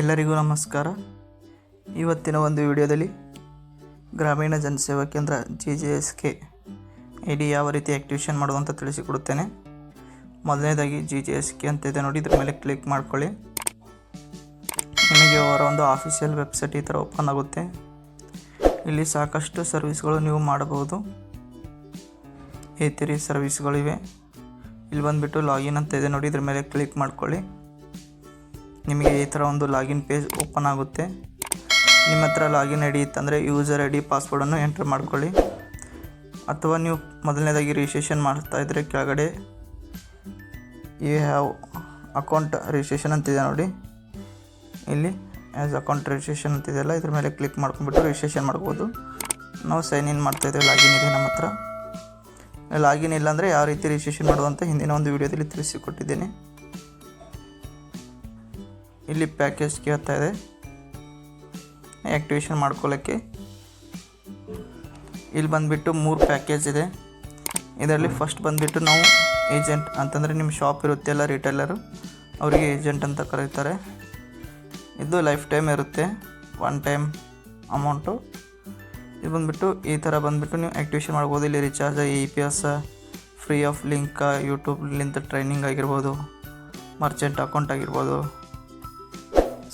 ಎಲ್ಲರಿಗೂ ನಮಸ್ಕಾರ. ಇವತ್ತಿನ ಒಂದು ವಿಡಿಯೋದಲ್ಲಿ Gramin Janseva Kendra G J S K I D ಯಾವ ರೀತಿ ಆ್ಯಕ್ಟಿವೇಷನ್ ಮಾಡೋದು ಅಂತ ತಿಳಿಸಿಕೊಡುತ್ತೇನೆ. ಮೊದಲನೇದಾಗಿ ಜಿ ಜೆ ಎಸ್ ಕೆ ಅಂತ ಇದೆ ನೋಡಿ, ಇದ್ರ ಮೇಲೆ ಕ್ಲಿಕ್ ಮಾಡ್ಕೊಳ್ಳಿ. ನಿಮಗೆ ಅವರ ಒಂದು ಆಫೀಷಿಯಲ್ ವೆಬ್ಸೈಟ್ ಈ ಥರ ಓಪನ್ ಆಗುತ್ತೆ. ಇಲ್ಲಿ ಸಾಕಷ್ಟು ಸರ್ವಿಸ್ಗಳು ನೀವು ಮಾಡಬಹುದು. ಈ ಸರ್ವಿಸ್ಗಳಿವೆ ಇಲ್ಲಿ ಬಂದುಬಿಟ್ಟು ಲಾಗಿನ್ ಅಂತ ಇದೆ ನೋಡಿ, ಇದ್ರ ಮೇಲೆ ಕ್ಲಿಕ್ ಮಾಡ್ಕೊಳ್ಳಿ. ನಿಮಗೆ ಈ ಥರ ಒಂದು ಲಾಗಿನ್ ಪೇಜ್ ಓಪನ್ ಆಗುತ್ತೆ. ನಿಮ್ಮ ಹತ್ರ ಲಾಗಿನ್ ಐ ಡಿ ಇತ್ತಂದರೆ ಯೂಸರ್ ಐ ಡಿ ಪಾಸ್ವರ್ಡನ್ನು ಎಂಟ್ರ್ ಮಾಡ್ಕೊಳ್ಳಿ. ಅಥವಾ ನೀವು ಮೊದಲನೇದಾಗಿ ರಿಜಿಸ್ಟ್ರೇಷನ್ ಮಾಡ್ತಾ ಇದ್ದರೆ ಕೆಳಗಡೆ ಯು ಹ್ಯಾವ್ ಅಕೌಂಟ್ ರಿಜಿಸ್ಟ್ರೇಷನ್ ಅಂತಿದೆ ನೋಡಿ. ಇಲ್ಲಿ ಆ್ಯಸ್ ಅಕೌಂಟ್ ರಿಜಿಸ್ಟ್ರೇಷನ್ ಅಂತಿದೆಯಲ್ಲ, ಇದ್ರ ಮೇಲೆ ಕ್ಲಿಕ್ ಮಾಡ್ಕೊಂಡ್ಬಿಟ್ಟು ರಿಜಿಸ್ಟ್ರೇಷನ್ ಮಾಡ್ಬೋದು. ನಾವು ಸೈನ್ ಇನ್ ಮಾಡ್ತಾಯಿದ್ದೇವೆ ಲಾಗಿನ್ ಇದೆ ನಮ್ಮ ಹತ್ರ. ಲಾಗಿನ್ ಇಲ್ಲಾಂದರೆ ಯಾವ ರೀತಿ ರಿಜಿಸ್ಟ್ರೇಷನ್ ಮಾಡೋದು ಅಂತ ಹಿಂದಿನ ಒಂದು ವಿಡಿಯೋದಲ್ಲಿ ತಿಳಿಸಿಕೊಟ್ಟಿದ್ದೇನೆ. ಇಲ್ಲಿ ಪ್ಯಾಕೇಜ್ ಕೇಳ್ತಾ ಇದೆ. ಆ್ಯಕ್ಟಿವೇಷನ್ ಮಾಡ್ಕೊಳ್ಳೋಕ್ಕೆ ಇಲ್ಲಿ ಬಂದುಬಿಟ್ಟು ಮೂರು ಪ್ಯಾಕೇಜ್ ಇದೆ. ಇದರಲ್ಲಿ ಫಸ್ಟ್ ಬಂದುಬಿಟ್ಟು ನಾವು ಏಜೆಂಟ್ ಅಂತಂದರೆ ನಿಮ್ಮ ಶಾಪ್ ಇರುತ್ತೆ ಅಲ್ಲ ರಿಟೇಲರು ಅವರಿಗೆ ಏಜೆಂಟ್ ಅಂತ ಕರೀತಾರೆ. ಇದು ಲೈಫ್ ಟೈಮ್ ಇರುತ್ತೆ. ಒನ್ ಟೈಮ್ ಅಮೌಂಟು ಇದು ಬಂದುಬಿಟ್ಟು ಈ ಥರ ಬಂದುಬಿಟ್ಟು ನೀವು ಆ್ಯಕ್ಟಿವೇಷನ್ ಮಾಡ್ಬೋದು. ಇಲ್ಲಿ recharge E P S free of link ಯೂಟ್ಯೂಬ್ಲಿಂದ training ಆಗಿರ್ಬೋದು ಮರ್ಚೆಂಟ್ ಅಕೌಂಟ್ ಆಗಿರ್ಬೋದು.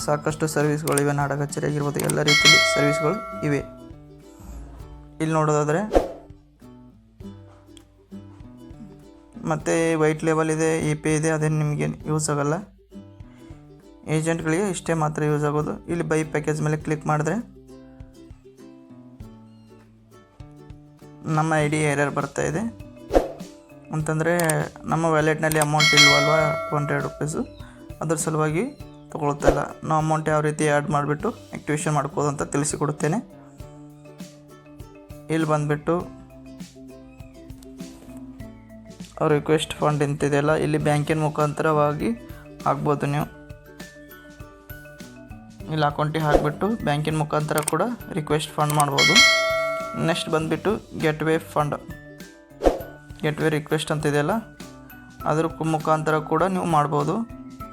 ಸಾಕಷ್ಟು ಸರ್ವಿಸ್ಗಳಿವೆ. ನಾಡ ಕಚೇರಿ ಆಗಿರ್ಬೋದು ಎಲ್ಲ ರೀತಿಯಲ್ಲಿ ಸರ್ವಿಸ್ಗಳು ಇವೆ. ಇಲ್ಲಿ ನೋಡೋದಾದರೆ, ಮತ್ತು ವೈಟ್ ಲೆವೆಲ್ ಇದೆ, ಎ ಪಿ ಇದೆ, ಅದೇನು ನಿಮಗೆ ಯೂಸ್ ಆಗೋಲ್ಲ. ಏಜೆಂಟ್ಗಳಿಗೆ ಇಷ್ಟೇ ಮಾತ್ರ ಯೂಸ್ ಆಗೋದು. ಇಲ್ಲಿ ಬೈ ಪ್ಯಾಕೇಜ್ ಮೇಲೆ ಕ್ಲಿಕ್ ಮಾಡಿದ್ರೆ, ನಮ್ಮ ಐ ಡಿ ಎರರ್ ಬರ್ತಾ ಇದೆ. ಅಂತಂದರೆ, ನಮ್ಮ ವ್ಯಾಲೆಟ್ನಲ್ಲಿ ಅಮೌಂಟ್ ಇಲ್ವಲ್ವಾ? Two hundred rupees. ಅದ್ರ ಸಲುವಾಗಿ ತೊಗೊಳ್ತಾ ಇಲ್ಲ ನಾವು ಅಮೌಂಟ್ ಯಾವ ರೀತಿ ಆ್ಯಡ್ ಮಾಡಿಬಿಟ್ಟು ಆ್ಯಕ್ಟಿವೇಷನ್ ಮಾಡ್ಬೋದು ಅಂತ ತಿಳಿಸಿಕೊಡುತ್ತೇನೆ. ಇಲ್ಲಿ ಬಂದುಬಿಟ್ಟು ರಿಕ್ವೆಸ್ಟ್ ಫಂಡ್ ಇಂತಿದೆಯಲ್ಲ, ಇಲ್ಲಿ ಬ್ಯಾಂಕಿನ ಮುಖಾಂತರವಾಗಿ ಹಾಕ್ಬೋದು ನೀವು. ಇಲ್ಲಿ ಅಕೌಂಟಿಗೆ ಹಾಕಿಬಿಟ್ಟು ಬ್ಯಾಂಕಿನ ಮುಖಾಂತರ ಕೂಡ ರಿಕ್ವೆಸ್ಟ್ ಫಂಡ್ ಮಾಡ್ಬೋದು. ನೆಕ್ಸ್ಟ್ ಬಂದುಬಿಟ್ಟು gateway fund gateway request ಅಂತಿದೆಯಲ್ಲ, ಅದ್ರ ಮುಖಾಂತರ ಕೂಡ ನೀವು ಮಾಡ್ಬೋದು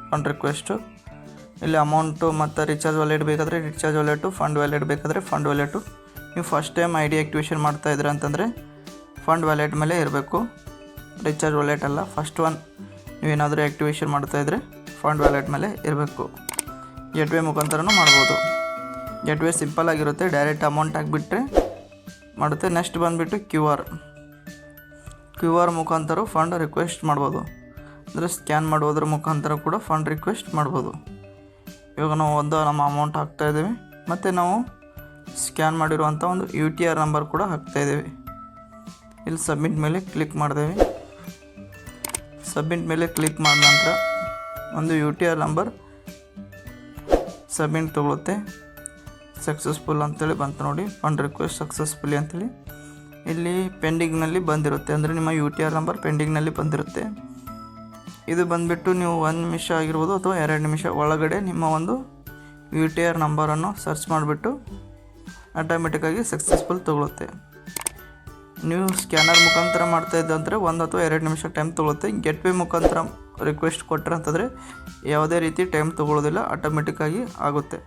ಫಂಡ್ ರಿಕ್ವೆಸ್ಟು ಇಲ್ಲಿ ಅಮೌಂಟು ಮತ್ತು ರಿಚಾರ್ಜ್ ವ್ಯಾಲೆಟ್ ಬೇಕಾದರೆ ರಿಚಾರ್ಜ್ ವ್ಯಾಲೆಟು ಫಂಡ್ ವ್ಯಾಲೆಟ್ ಬೇಕಾದರೆ ಫಂಡ್ ವ್ಯಾಲೆಟು ನೀವು first time I D activation ಮಾಡ್ತಾ ಇದ್ದೀರ ಅಂತಂದರೆ ಫಂಡ್ ವ್ಯಾಲೆಟ್ ಮೇಲೆ ಇರಬೇಕು. ರಿಚಾರ್ಜ್ ವ್ಯಾಲೆಟ್ ಅಲ್ಲ ಫಸ್ಟ್ ಒನ್ ನೀವೇನಾದರೂ ಆ್ಯಕ್ಟಿವೇಷನ್ ಮಾಡ್ತಾಯಿದ್ರೆ ಫಂಡ್ ವ್ಯಾಲೆಟ್ ಮೇಲೆ ಇರಬೇಕು. ಗೆಟ್ವೇ ಮುಖಾಂತರನೂ ಮಾಡ್ಬೋದು. ಗೆಟ್ವೇ ಸಿಂಪಲ್ ಆಗಿರುತ್ತೆ ಡೈರೆಕ್ಟ್ ಅಮೌಂಟ್ ಹಾಕಿಬಿಟ್ರೆ ಮಾಡುತ್ತೆ. ನೆಕ್ಸ್ಟ್ ಬಂದುಬಿಟ್ಟು ಕ್ಯೂ ಆರ್ ಕ್ಯೂ ಆರ್ ಮುಖಾಂತರ ಫಂಡ್ ರಿಕ್ವೆಸ್ಟ್ ಮಾಡ್ಬೋದು. ಅಂದರೆ ಸ್ಕ್ಯಾನ್ ಮಾಡೋದ್ರ ಮುಖಾಂತರ ಕೂಡ ಫಂಡ್ ರಿಕ್ವೆಸ್ಟ್ ಮಾಡ್ಬೋದು. ಇವಾಗ ನಾವು ಒಂದು ನಮ್ಮ ಅಮೌಂಟ್ ಹಾಕ್ತಾ ಇದ್ದೀವಿ. ಮತ್ತು ನಾವು ಸ್ಕ್ಯಾನ್ ಮಾಡಿರುವಂಥ ಒಂದು ಯು ಟಿ ಆರ್ ನಂಬರ್ ಕೂಡ ಹಾಕ್ತಾ ಇದ್ದೀವಿ. ಇಲ್ಲಿ ಸಬ್ಮಿಟ್ ಮೇಲೆ ಕ್ಲಿಕ್ ಮಾಡ್ದೇವೆ. ಸಬ್ಮಿಟ್ ಮೇಲೆ ಕ್ಲಿಕ್ ಮಾಡಿದ ನಂತರ ಒಂದು U T R number submit ತೊಗೊಳುತ್ತೆ. Successful ಅಂತೇಳಿ ಬಂತು ನೋಡಿ. ಫಂಡ್ ರಿಕ್ವೆಸ್ಟ್ ಸಕ್ಸಸ್ಫುಲಿ ಅಂತೇಳಿ. ಇಲ್ಲಿ ಪೆಂಡಿಂಗ್ನಲ್ಲಿ ಬಂದಿರುತ್ತೆ. ಅಂದರೆ ನಿಮ್ಮ ಯು ಟಿ ಆರ್ ನಂಬರ್ ಪೆಂಡಿಂಗ್ನಲ್ಲಿ ಬಂದಿರುತ್ತೆ. ಇದು ಬಂದುಬಿಟ್ಟು ನೀವು ಒಂದು ನಿಮಿಷ ಆಗಿರ್ಬೋದು ಅಥವಾ ಎರಡು ನಿಮಿಷ ಒಳಗಡೆ ನಿಮ್ಮ ಒಂದು ಯು ಟಿ ಆರ್ ನಂಬರನ್ನು ಸರ್ಚ್ ಮಾಡಿಬಿಟ್ಟು ಆಟೋಮೆಟಿಕ್ಕಾಗಿ ಸಕ್ಸಸ್ಫುಲ್ ತೊಗೊಳುತ್ತೆ. ನೀವು ಸ್ಕ್ಯಾನರ್ ಮುಖಾಂತರ ಮಾಡ್ತಾ ಇದ್ದಂದರೆ ಒಂದು ಅಥವಾ ಎರಡು ನಿಮಿಷ ಟೈಮ್ ತೊಗೊಳುತ್ತೆ. ಗೆಟ್ವೇ ಮುಖಾಂತರ ರಿಕ್ವೆಸ್ಟ್ ಕೊಟ್ಟರೆ ಅಂತಂದರೆ ಯಾವುದೇ ರೀತಿ ಟೈಮ್ ತೊಗೊಳ್ಳೋದಿಲ್ಲ ಆಟೋಮೆಟಿಕ್ಕಾಗಿ ಆಗುತ್ತೆ.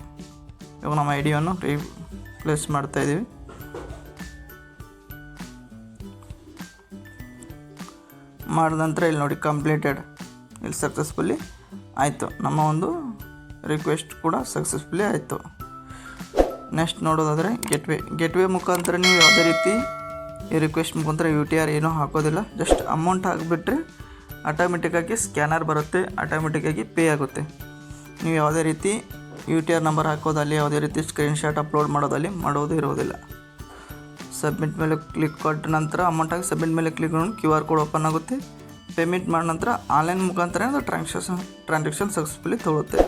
ಇವಾಗ ನಮ್ಮ ಐ ಡಿಯನ್ನು ರೀಪ್ಲೇಸ್ ಮಾಡ್ತಾ ಇದ್ದೀವಿ ಮಾಡಿದ ನಂತರ ಇಲ್ಲಿ ನೋಡಿ ಕಂಪ್ಲೀಟೆಡ್ ಇಲ್ಲಿ ಸಕ್ಸಸ್ಫುಲ್ಲಿ ಆಯಿತು. ನಮ್ಮ ಒಂದು ರಿಕ್ವೆಸ್ಟ್ ಕೂಡ ಸಕ್ಸಸ್ಫುಲಿ ಆಯಿತು. ನೆಕ್ಸ್ಟ್ ನೋಡೋದಾದರೆ ಗೆಟ್ವೇ ಗೆಟ್ವೇ ಮುಖಾಂತರ ನೀವು ಯಾವುದೇ ರೀತಿ ಈ ರಿಕ್ವೆಸ್ಟ್ ಮುಖಾಂತರ ಯು ಟಿ ಆರ್ ಏನೂ ಹಾಕೋದಿಲ್ಲ. ಜಸ್ಟ್ ಅಮೌಂಟ್ ಹಾಕಿಬಿಟ್ರೆ ಆಟೋಮೆಟಿಕ್ಕಾಗಿ ಸ್ಕ್ಯಾನರ್ ಬರುತ್ತೆ ಆಟೋಮೆಟಿಕ್ಕಾಗಿ ಪೇ ಆಗುತ್ತೆ. ನೀವು ಯಾವುದೇ ರೀತಿ ಯು ಟಿ ಆರ್ ನಂಬರ್ ಹಾಕೋದಲ್ಲಿ, ಯಾವುದೇ ರೀತಿ ಸ್ಕ್ರೀನ್ಶಾಟ್ ಅಪ್ಲೋಡ್ ಮಾಡೋದಲ್ಲಿ ಮಾಡೋದು ಇರೋದಿಲ್ಲ. ಸಬ್ಮಿಟ್ ಮೇಲೆ ಕ್ಲಿಕ್ ಕೊಟ್ಟ ನಂತರ ಅಮೌಂಟ್ ಹಾಕಿ ಸಬ್ಮಿಟ್ ಮೇಲೆ click Q R code open ಆಗುತ್ತೆ. ಪೇಮೆಂಟ್ ಮಾಡಿದ ನಂತರ ಆನ್ಲೈನ್ ಮುಖಾಂತರ ಅದು ಟ್ರಾನ್ಸಾಕ್ಷನ್ ಟ್ರಾನ್ಸಾಕ್ಷನ್ ಸಕ್ಸಸ್ಫುಲಿ ತೊಗೊಳುತ್ತೆ.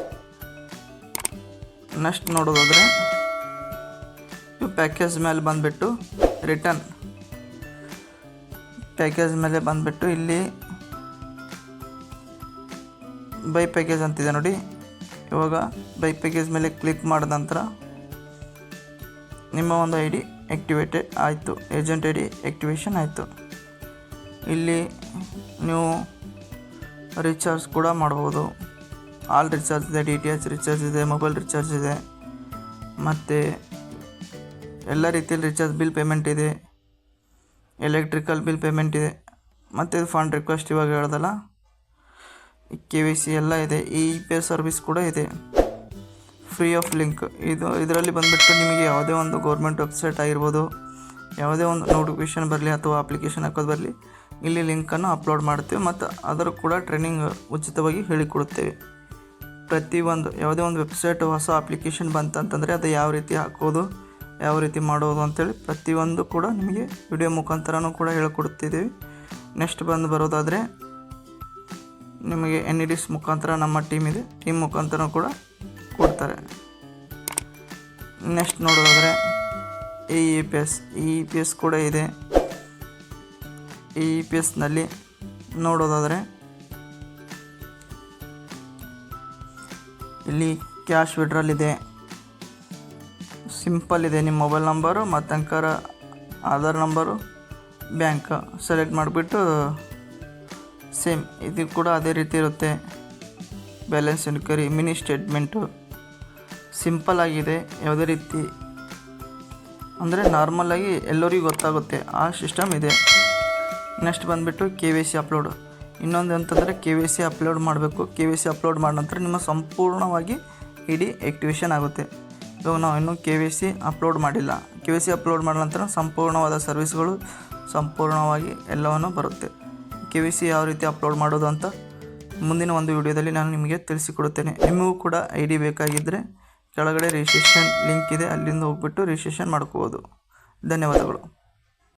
ನೆಕ್ಸ್ಟ್ ನೋಡೋದಾದರೆ ಪ್ಯಾಕೇಜ್ ಮೇಲೆ ಬಂದುಬಿಟ್ಟು ರಿಟರ್ನ್. ಪ್ಯಾಕೇಜ್ ಮೇಲೆ ಬಂದುಬಿಟ್ಟು ಇಲ್ಲಿ ಬೈ ಪ್ಯಾಕೇಜ್ ಅಂತಿದೆ ನೋಡಿ. ಇವಾಗ ಬೈ ಪ್ಯಾಕೇಜ್ ಮೇಲೆ ಕ್ಲಿಕ್ ಮಾಡಿದ ನಂತರ ನಿಮ್ಮ ಒಂದು ಐ ಡಿ ಆ್ಯಕ್ಟಿವೇಟೆಡ್ ಆಯಿತು, ಏಜೆಂಟ್ ಐ ಡಿ ಆ್ಯಕ್ಟಿವೇಷನ್ ಆಯಿತು. ಇಲ್ಲಿ ನೀವು ರೀಚಾರ್ಜ್ ಕೂಡ ಮಾಡ್ಬೋದು. ಆಲ್ ರಿಚಾರ್ಜ್ ಇದೆ ಡಿ ಟಿ ಎಚ್ ರಿಚಾರ್ಜ್ ಇದೆ ಮೊಬೈಲ್ ರಿಚಾರ್ಜ್ ಇದೆ. ಮತ್ತು ಎಲ್ಲ ರೀತಿಯಲ್ಲಿ ರಿಚಾರ್ಜ್ ಬಿಲ್ ಪೇಮೆಂಟ್ ಇದೆ. ಎಲೆಕ್ಟ್ರಿಕಲ್ ಬಿಲ್ ಪೇಮೆಂಟ್ ಇದೆ. ಮತ್ತು ಇದು ಫಂಡ್ ರಿಕ್ವೆಸ್ಟ್ ಇವಾಗ ಹೇಳ್ದಲ್ಲ? ಕೆ ವಿ ಸಿ ಎಲ್ಲ ಇದೆ. ಇ ಪೇ ಸರ್ವಿಸ್ ಕೂಡ ಇದೆ. ಫ್ರೀ ಆಫ್ ಲಿಂಕ್ ಇದು, ಇದರಲ್ಲಿ ಬಂದುಬಿಟ್ಟು ನಿಮಗೆ ಯಾವುದೇ ಒಂದು ಗೌರ್ಮೆಂಟ್ ವೆಬ್ಸೈಟ್ ಆಗಿರ್ಬೋದು, ಯಾವುದೇ ಒಂದು ನೋಟಿಫಿಕೇಷನ್ ಬರಲಿ ಅಥವಾ ಅಪ್ಲಿಕೇಶನ್ ಹಾಕೋದು ಬರಲಿ ಇಲ್ಲಿ ಲಿಂಕನ್ನು ಅಪ್ಲೋಡ್ ಮಾಡ್ತೇವೆ ಮತ್ತು ಅದರ ಕೂಡ ಟ್ರೈನಿಂಗ್ ಉಚಿತವಾಗಿ ಹೇಳಿಕೊಡುತ್ತೇವೆ. ಪ್ರತಿಯೊಂದು ಯಾವುದೇ ಒಂದು ವೆಬ್ಸೈಟ್ ಹೊಸ ಅಪ್ಲಿಕೇಶನ್ ಬಂತಂತಂದರೆ ಅದು ಯಾವ ರೀತಿ ಹಾಕೋದು, ಯಾವ ರೀತಿ ಮಾಡೋದು ಅಂತೇಳಿ ಪ್ರತಿಯೊಂದು ಕೂಡ ನಿಮಗೆ ವಿಡಿಯೋ ಮುಖಾಂತರನೂ ಕೂಡ ಹೇಳ್ಕೊಡ್ತಿದ್ದೀವಿ ನೆಕ್ಸ್ಟ್ ಬಂದು ಬರೋದಾದರೆ ನಿಮಗೆ ಎನ್ ಇ ಡಿಸ್ ಮುಖಾಂತರ ನಮ್ಮ ಟೀಮ್ ಇದೆ ಟೀಮ್ ಮುಖಾಂತರ ಕೂಡ ಕೊಡ್ತಾರೆ. ನೆಕ್ಸ್ಟ್ ನೋಡೋದಾದರೆ E E P S E P S ಕೂಡ ಇದೆ. ಇ ಪಿ ಎಸ್ನಲ್ಲಿ ನೋಡೋದಾದರೆ, ಇಲ್ಲಿ ಕ್ಯಾಶ್ ವಿಡ್ರಲ್ ಇದೆ. ಸಿಂಪಲ್ ಇದೆ ನಿಮ್ಮ ಮೊಬೈಲ್ ನಂಬರು ಮತ್ತು ಅಂಕರ ಆಧಾರ್ ನಂಬರು ಬ್ಯಾಂಕ್ ಸೆಲೆಕ್ಟ್ ಮಾಡಿಬಿಟ್ಟು ಸೇಮ್ ಇದು ಕೂಡ ಅದೇ ರೀತಿ ಇರುತ್ತೆ. Balance enquiry mini statement simple ಆಗಿದೆ, ಯಾವುದೇ ರೀತಿ. ಅಂದರೆ ನಾರ್ಮಲಾಗಿ ಎಲ್ಲರಿಗೂ ಗೊತ್ತಾಗುತ್ತೆ, ಆ ಸಿಸ್ಟಮ್ ಇದೆ. ನೆಕ್ಸ್ಟ್ ಬಂದುಬಿಟ್ಟು ಕೆ ವಿ ಸಿ ಅಪ್ಲೋಡ್. ಇನ್ನೊಂದು ಅಂತಂದರೆ ಕೆ ವಿ ಸಿ ಅಪ್ಲೋಡ್ ಮಾಡಬೇಕು. ಕೆ ವಿ ಸಿ ಅಪ್ಲೋಡ್ ಮಾಡಿದ ನಂತರ ನಿಮ್ಮ ಸಂಪೂರ್ಣವಾಗಿ ಇಡೀ ಆ್ಯಕ್ಟಿವೇಶನ್ ಆಗುತ್ತೆ. ಇವಾಗ ನಾವು ಇನ್ನೂ ಕೆ ವಿ ಸಿ ಅಪ್ಲೋಡ್ ಮಾಡಿಲ್ಲ. ಕೆ ವಿ ಸಿ ಅಪ್ಲೋಡ್ ಮಾಡಿದ ನಂತರ ಸಂಪೂರ್ಣವಾದ ಸರ್ವಿಸ್ಗಳು ಸಂಪೂರ್ಣವಾಗಿ ಎಲ್ಲವನ್ನು ಬರುತ್ತೆ. ಕೆ ವಿ ಸಿ ಯಾವ ರೀತಿ ಅಪ್ಲೋಡ್ ಮಾಡೋದು ಅಂತ ಮುಂದಿನ ಒಂದು ವಿಡಿಯೋದಲ್ಲಿ ನಾನು ನಿಮಗೆ ತಿಳಿಸಿಕೊಡುತ್ತೇನೆ. ನಿಮಗೂ ಕೂಡ ಐ ಡಿ ಬೇಕಾಗಿದ್ದರೆ ಕೆಳಗಡೆ ರಿಜಿಸ್ಟ್ರೇಷನ್ ಲಿಂಕ್ ಇದೆ. ಅಲ್ಲಿಂದ ಹೋಗ್ಬಿಟ್ಟು ರಿಜಿಸ್ಟ್ರೇಷನ್ ಮಾಡ್ಕೋಬೋದು. ಧನ್ಯವಾದಗಳು.